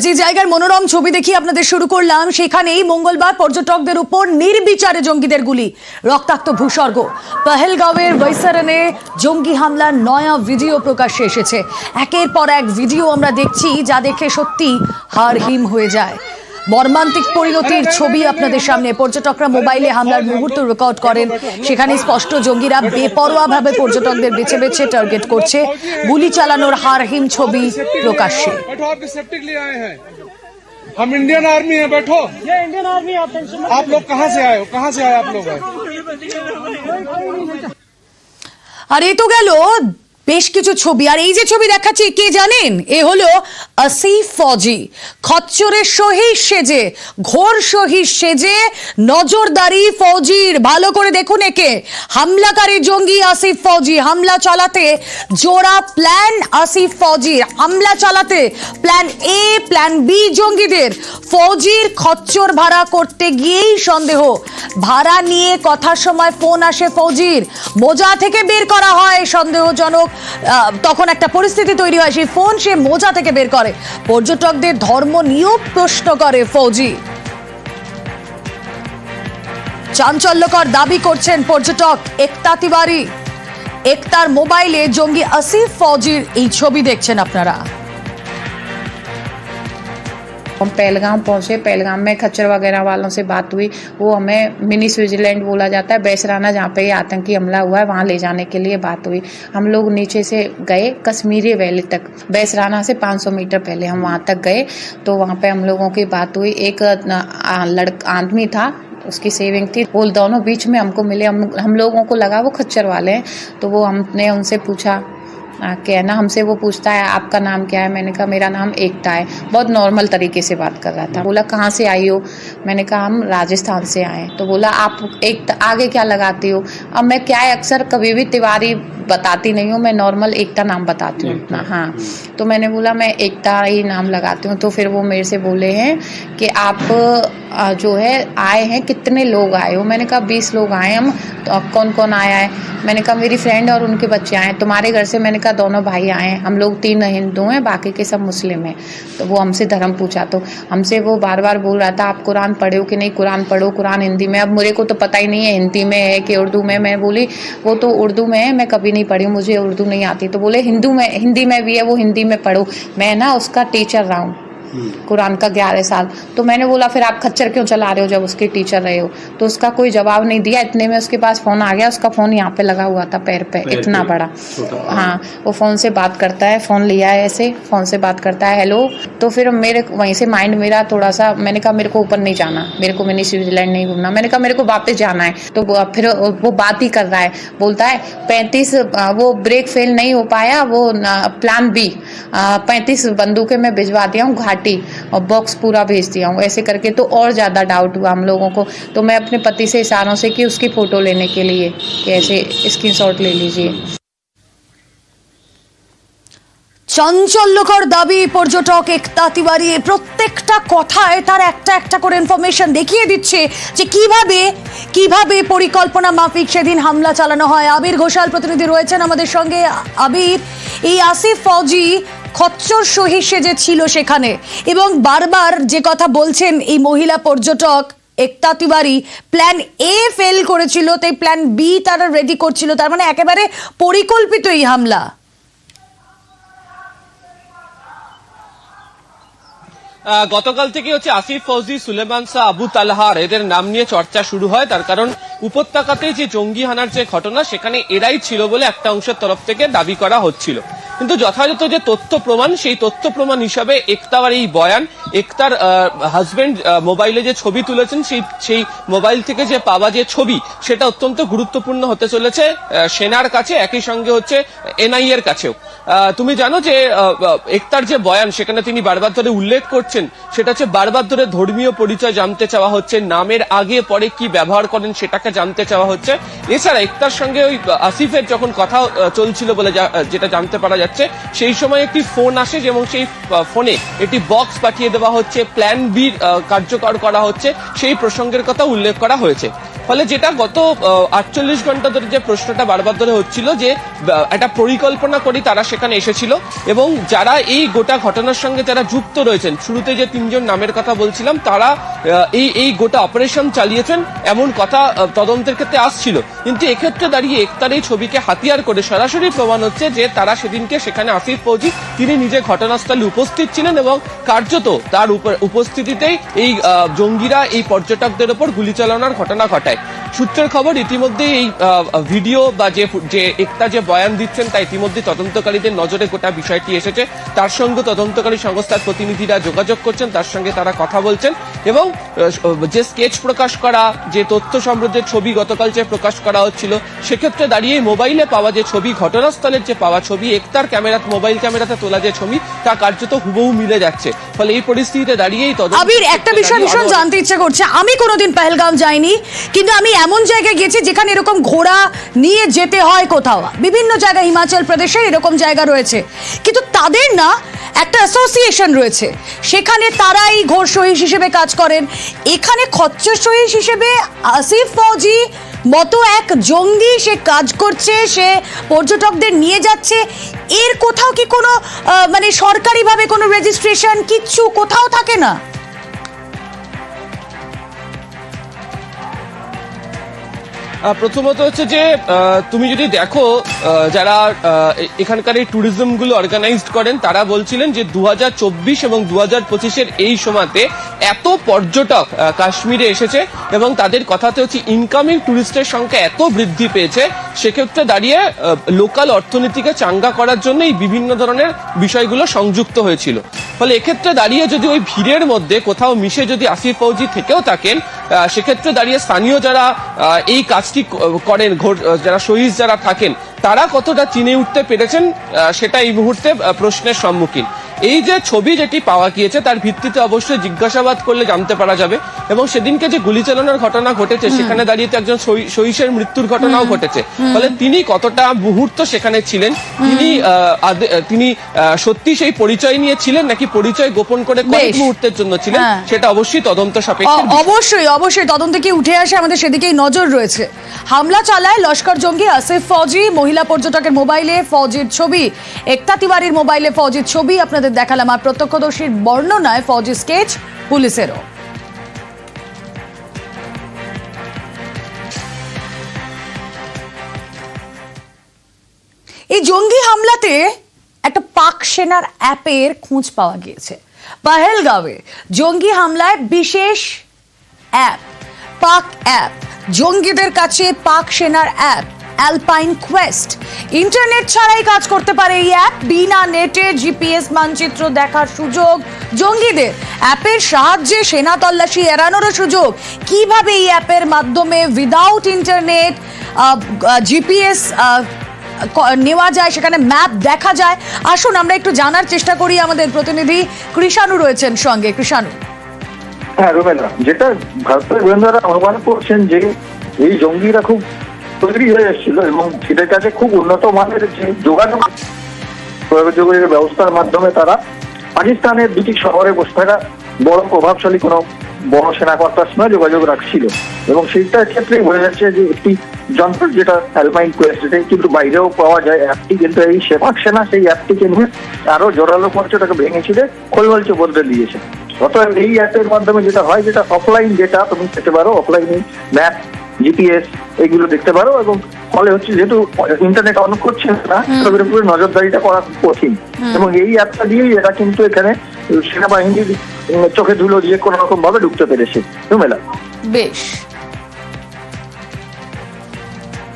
যে জায়গার মনোরম ছবি দেখিয়ে আপনাদের শুরু করলাম, সেখানেই মঙ্গলবার পর্যটকদের উপর নির্বিচারে জঙ্গিদের গুলি। রক্তাক্ত ভূস্বর্গ। পহেলগাঁওয়ের বৈসারণে জঙ্গি হামলার নয়া ভিডিও প্রকাশ্যে এসেছে। একের পর এক ভিডিও আমরা দেখছি যা দেখে সত্যি হার হিম হয়ে যায়। মর্মান্তিক পরিণতির ছবি আপনাদের সামনে পর্যটকরা মোবাইলে হামলার মুহূর্ত রেকর্ড করেন সেখানে স্পষ্ট জঙ্গিরা বেপরোয়াভাবে পর্যটকদের বেছে বেছে টার্গেট করছে গুলি চালানোর হারহিম ছবি প্রকাশ্যে बैठो आपके सेप्टिक लिए आए हैं हम इंडियन आर्मी हैं बैठो ये इंडियन आर्मी आप टेंशन मत आप लोग कहाँ से आए हो कहाँ से आए आप लोग आए আর এই তো গেল বেশ কিছু ছবি। আর এই যে ছবি দেখাচ্ছি, কে জানেন? এ হলো আসিফ ফজি। খচ্চরের শহীদ সেজে, ঘোর শহীদ সেজে, নজরদারি ফৌজির। ভালো করে দেখুন একে। হামলাকারী জঙ্গি আসিফ ফৌজি। হামলা চালাতে জোড়া প্ল্যান আসিফ ফৌজির। হামলা চালাতে প্ল্যান এ, প্ল্যান বি জঙ্গিদের। ফৌজির খচ্চর ভাড়া করতে গিয়েই সন্দেহ। ভাড়া নিয়ে কথার সময় ফোন আসে ফৌজির। মোজা থেকে বের করা হয় সন্দেহজনক। তখন একটা পরিস্থিতি তৈরি হয়, সেই ফোন সে মোজা থেকে বের করে। পর্যটকদের ধর্ম নিয়েও প্রশ্ন করে ফৌজি। চাঞ্চল্যকর দাবি করছেন পর্যটক একতা তিওয়ারি। একতার মোবাইলে জঙ্গি আসিফ ফৌজির এই ছবি দেখছেন আপনারা। हम पहलगाम पहुँचे पहलगाम में खच्चर वगैरह वालों से बात हुई। वो हमें मिनी स्विट्जरलैंड बोला जाता है, बैसराना जहाँ पे ये आतंकी हमला हुआ है, वहाँ ले जाने के लिए बात हुई। हम लोग नीचे से गए कश्मीरी वैली तक। बैसराना से 500 मीटर पहले हम वहाँ तक गए तो वहाँ पे हम लोगों की बात हुई। एक लड़का, आदमी था, उसकी सेविंग थी। वो दोनों बीच में हमको मिले। हम हम लोगों को लगा वो खच्चर वाले हैं तो वो हमने उनसे पूछा क्या है ना हमसे वो पूछता है आपका नाम क्या है? मैंने कहा मेरा नाम एकता है। बहुत नॉर्मल तरीके से बात कर रहा था। बोला कहाँ से आई हो? मैंने कहा हम राजस्थान से आए तो बोला आप एक आगे क्या लगाती हो? अब मैं क्या है अक्सर कभी भी तिवारी बताती नहीं हूँ मैं नॉर्मल एकता नाम बताती हूँ अपना हाँ। तो मैंने बोला मैं एकता ही नाम लगाती हूँ। तो फिर वो मेरे से बोले हैं कि आप जो है, आए हैं, कितने लोग आए हो? मैंने कहा, बीस लोग आए हम तो अब कौन कौन आया है? मैंने कहा, मेरी फ्रेंड और उनके बच्चे आए हैं। तुम्हारे घर से मैंने कहा, दोनों भाई आए हैं। हम लोग तीन हिंदू हैं, बाकी के सब मुस्लिम हैं। तो वो हमसे धर्म पूछा तो हमसे वो बार बार बोल रहा था, आप कुरान पढ़े हो कि नहीं? कुरान पढ़ो, कुरान हिंदी में। अब मेरे को तो पता ही नहीं है, हिंदी में है कि उर्दू में। मैं बोली, वो तो उर्दू में है, मैं कभी नहीं पढ़ी, मुझे उर्दू नहीं आती। तो बोले, हिंदू में, हिंदी में भी है, वो हिंदी में पढ़ो। मैं ना उसका टीचर रहा हूँ। कुरान का ग्यारह साल। तो मैंने बोला फिर आप खच्चर क्यों चला रहे हो जब उसके टीचर रहे हो? तो उसका कोई जवाब नहीं दिया। इतने में उसके पास फ़ोन आ गया। उसका फ़ोन यहाँ पे लगा हुआ था पैर पे इतना बड़ा। हाँ वो फ़ोन से बात करता है फ़ोन लिया है ऐसे फ़ोन से बात करता है हेलो तो फिर मेरे वहीं से माइंड मेरा थोड़ा सा मैंने कहा मेरे को ऊपर नहीं जाना। मेरे को मैंने स्विट्जरलैंड नहीं घूमना। मैंने कहा मेरे को वापस जाना है। तो फिर वो बात ही कर रहा है। बोलता है पैंतीस वो ब्रेक फेल नहीं हो पाया वो प्लान बी पैंतीस बंदूकें मैं भिजवा दिया हूँ घाटी और बॉक्स पूरा भेज दिया हूँ ऐसे करके तो और ज़्यादा डाउट हुआ हम लोगों को तो मैं अपने पति से इशारों से कि उसकी फ़ोटो लेने के लिए कि ऐसे स्क्रीन ले लीजिए চাঞ্চল্যকর দাবি পর্যটক একতা তিওয়ারি প্রত্যেকটা কথায় তার একটা একটা করে ইনফরমেশন দেখিয়ে দিচ্ছে যে কিভাবে কিভাবে পরিকল্পনা মাফিক সেদিন হামলা চালানো হয় আবির ঘোষাল প্রতিনিধি রয়েছেন আমাদের সঙ্গে আবির এই আসিফ ফৌজি খচ্চর সহিত যে ছিল সেখানে। এবং বারবার যে কথা বলছেন এই মহিলা পর্যটক, Ekta Tiwari plan A fail করেছিল, তাই প্ল্যান বি তারা রেডি করছিল, তার মানে একেবারে পরিকল্পিত এই হামলা। গতকাল থেকে হচ্ছে আসিফ ফৌজি, সুলেমান শাহ, আবু তালহার এদের নাম নিয়ে চর্চা শুরু হয়। তার কারণ উপত্যকাতে যে জঙ্গি হানার যে ঘটনা, সেখানে এরাই ছিল বলে একটা অংশের তরফ থেকে দাবি করা হচ্ছিল। কিন্তু যথাযথ যে তথ্য প্রমাণ, সেই তথ্য প্রমাণ হিসাবে একতার এই বয়ান, একতার হাজবেন্ড মোবাইলে যে ছবি তুলেছেন, সেই সেই মোবাইল থেকে যে পাওয়া যে ছবি, সেটা অত্যন্ত গুরুত্বপূর্ণ হতে চলেছে সেনার কাছে, একই সঙ্গে হচ্ছে এনআই এর কাছেও তুমি জানো যে একতার যে বয়ান, সেখানে তিনি বারবার ধরে উল্লেখ করছেন সেটা হচ্ছে বারবার ধরে ধর্মীয় পরিচয় জানতে চাওয়া হচ্ছে, নামের আগে, পরে কি ব্যবহার করেন সেটাকে জানতে চাওয়া হচ্ছে। এছাড়া একতার সঙ্গে ওই আসিফের যখন কথা চলছিল বলে যেটা জানতে পারা যাচ্ছে, সেই সময় একটি ফোন আসে এবং সেই ফোনে একটি বক্স পাঠিয়ে দেওয়া হচ্ছে, প্ল্যান বি কার্যকর করা হচ্ছে, সেই প্রসঙ্গের কথা উল্লেখ করা হয়েছে। ফলে যেটা গত আটচল্লিশ ঘণ্টা ধরে যে প্রশ্নটা বারবার ধরে হচ্ছিল যে একটা পরিকল্পনা করে তারা সেখানে এসেছিল এবং যারা এই গোটা ঘটনার সঙ্গে যারা যুক্ত রয়েছেন, শুরুতে যে তিনজন নামের কথা বলছিলাম, তারা এই এই গোটা অপারেশন চালিয়েছেন এমন কথা তদন্তের ক্ষেত্রে আসছিল। কিন্তু এক্ষেত্রে দাঁড়িয়ে একতার এই ছবিকে হাতিয়ার করে সরাসরি প্রমাণ হচ্ছে যে তারা সেদিনকে সেখানে আসিফ ফৌজি, তিনি নিজে ঘটনাস্থলে উপস্থিত ছিলেন এবং কার্যত তার উপ- উপস্থিতিতেই এই জঙ্গিরা, এই পর্যটকদের ওপর গুলি চালানোর ঘটনা ঘটায়। সূত্রের খবর ইতিমধ্যে এই ভিডিও বা যে যে একটা যে বয়ান দিচ্ছেন তা ইতিমধ্যে তদন্তকারীদের নজরে গোটা বিষয়টি এসেছে। তার সঙ্গে তদন্তকারী সংস্থার প্রতিনিধিরা যোগাযোগ করছেন তার সঙ্গে তারা কথা বলছেন এবং যে স্কেচ প্রকাশ করা যে তথ্য সমৃদ্ধের ছবি গতকাল যে প্রকাশ করা হচ্ছিল সেক্ষেত্রে দাঁড়িয়ে মোবাইলে পাওয়া যে ছবি ঘটনাস্থলের যে পাওয়া ছবি একতার ক্যামেরা মোবাইল ক্যামেরাতে তোলা যে ছবি তা কার্যত হুবহু মিলে যাচ্ছে। ফলে এই পরিস্থিতিতে দাঁড়িয়েই তদন্ত আবির একটা বিষয় ভীষণ জানতে ইচ্ছে করছে। আমি কোনোদিন পেহেলগাম যাইনি। কিন্তু আমি এমন জায়গায় গেছি যেখানে এরকম ঘোড়া নিয়ে যেতে হয় কোথাও। বিভিন্ন জায়গায় হিমাচল প্রদেশে এরকম জায়গা রয়েছে। কিন্তু তাদের না একটা অ্যাসোসিয়েশন রয়েছে। সেখানে তারাই ঘোর সহিস হিসেবে কাজ করেন। এখানে খচ্চর সহিস হিসেবে আসিফ ফৌজি মতো এক জঙ্গি সে কাজ করছে, সে পর্যটকদের নিয়ে যাচ্ছে। এর কোথাও কি কোনো মানে সরকারিভাবে কোনো রেজিস্ট্রেশন কিচ্ছু কোথাও থাকে না? প্রথমত হচ্ছে যে তুমি যদি দেখো যারা এখানকার এই ট্যুরিজমগুলো অর্গানাইজড করেন, তারা বলছিলেন যে দু হাজার চব্বিশ এবং দু হাজার পঁচিশের এই সময়তে এত পর্যটক কাশ্মীরে এসেছে এবং তাদের কথাতে হচ্ছে ইনকামিং ট্যুরিস্টের সংখ্যা এত বৃদ্ধি পেয়েছে সেক্ষেত্রে দাঁড়িয়ে লোকাল অর্থনীতিকে চাঙ্গা করার জন্য এই বিভিন্ন ধরনের বিষয়গুলো সংযুক্ত হয়েছিল। ফলে এক্ষেত্রে দাঁড়িয়ে যদি ওই ভিড়ের মধ্যে কোথাও মিশে যদি আসিফ ফৌজি থেকেও থাকেন সেক্ষেত্রে দাঁড়িয়ে স্থানীয় যারা এই কাজটি করেন যারা শহীদ যারা থাকেন, তারা কতটা চিনে উঠতে পেরেছেন সেটা এই মুহূর্তে প্রশ্নের সম্মুখীন। এই যে ছবি যেটি পাওয়া গিয়েছে তার ভিত্তিতে অবশ্যই জিজ্ঞাসাবাদ করলে জানতে পারা যাবে। এবং সেদিনকে যে গুলি চালানোর ঘটনা ঘটেছে সেখানে দাঁড়িয়ে তো একজন সহিসের মৃত্যুর ঘটনাও ঘটেছে। ফলে তিনি কতটা মুহূর্ত সেখানে ছিলেন তিনি তিনি সত্যি সেই পরিচয় নিয়ে ছিলেন নাকি পরিচয় গোপন করে কয়েক মুহূর্তের জন্য ছিলেন হ্যাঁ। সেটা অবশ্যই তদন্ত সাপেক্ষে অবশ্যই অবশ্যই তদন্ত কি উঠে আসে আমাদের সেদিকেই নজর রয়েছে। হামলা চালায় লস্কর জঙ্গি আসিফ ফৌজি মহিলা পর্যটকের মোবাইলে ফৌজির ছবি একতা তিওয়ারির মোবাইলে ফৌজির ছবি আপনাদের দেখালাম আর প্রত্যক্ষদর্শীর বর্ণনায় ফৌজি স্কেচ পুলিশেরও। এই জঙ্গি হামলাতে একটা পাক সেনার অ্যাপের খোঁজ পাওয়া গিয়েছে। পাহেলগাঁওয়ে জঙ্গি হামলায় বিশেষ অ্যাপ, পাক অ্যাপ, জঙ্গিদের কাছে পাক সেনার অ্যাপ অ্যালপাইন কোয়েস্ট ইন্টারনেট ছাড়াই কাজ করতে পারে এই অ্যাপ বিনা নেটে জিপিএস মানচিত্র দেখার সুযোগ। জঙ্গিদের অ্যাপের সাহায্যে সেনা তল্লাশি এড়ানোরও সুযোগ। কীভাবে এই অ্যাপের মাধ্যমে উইদাউট ইন্টারনেট জিপিএস নেওয়া যায়, সেখানে ম্যাপ দেখা যায়। আসুন, আমরা একটু জানার চেষ্টা করি আমাদের প্রতিনিধি কৃষাণু রয়েছেন সঙ্গে। কৃষাণু। হ্যাঁ রুমেলা যেটা ভারতের গোয়েন্দারা অনুমান করছেন যে এই জঙ্গিরা খুব তৈরি হয়ে এসেছিল এবং এদের কাছে খুব উন্নত মানের যে যোগাযোগ যোগাযোগের ব্যবস্থার মাধ্যমে তারা পাকিস্তানের দুটি শহরে বসে থাকা বড় প্রভাবশালী কোনো বড় সেনাকর্তার সঙ্গে যোগাযোগ রাখছিল। এবং সেইটার ক্ষেত্রে বোঝা যাচ্ছে যে একটি যন্ত্র যেটা অ্যালপাইন কোয়েস্ট কিন্তু বাইরেও পাওয়া যায়। অ্যাপটি কিন্তু এই সেপাক সেনা সেই অ্যাপটিকে নিয়ে আরও জোরালো করছে ওটাকে ভেঙে ছিঁড়ে খোলমলচে বদলে দিয়েছে। অতএব এই অ্যাপের মাধ্যমে যেটা হয়, যেটা অফলাইন যেটা তুমি পেতে পারো অফলাইনে ম্যাপ জিপিএস এগুলো দেখতে পারো এবং ফলে হচ্ছে যেহেতু ইন্টারনেট অন করছে না তাদের উপরে নজরদারিটা করা কঠিন। এবং এই অ্যাপটা দিয়েই এরা কিন্তু এখানে সেনাবাহিনীর চোখে ধুলো দিয়ে কোনো রকম ভাবে ঢুকতে পেরেছে। বেশ।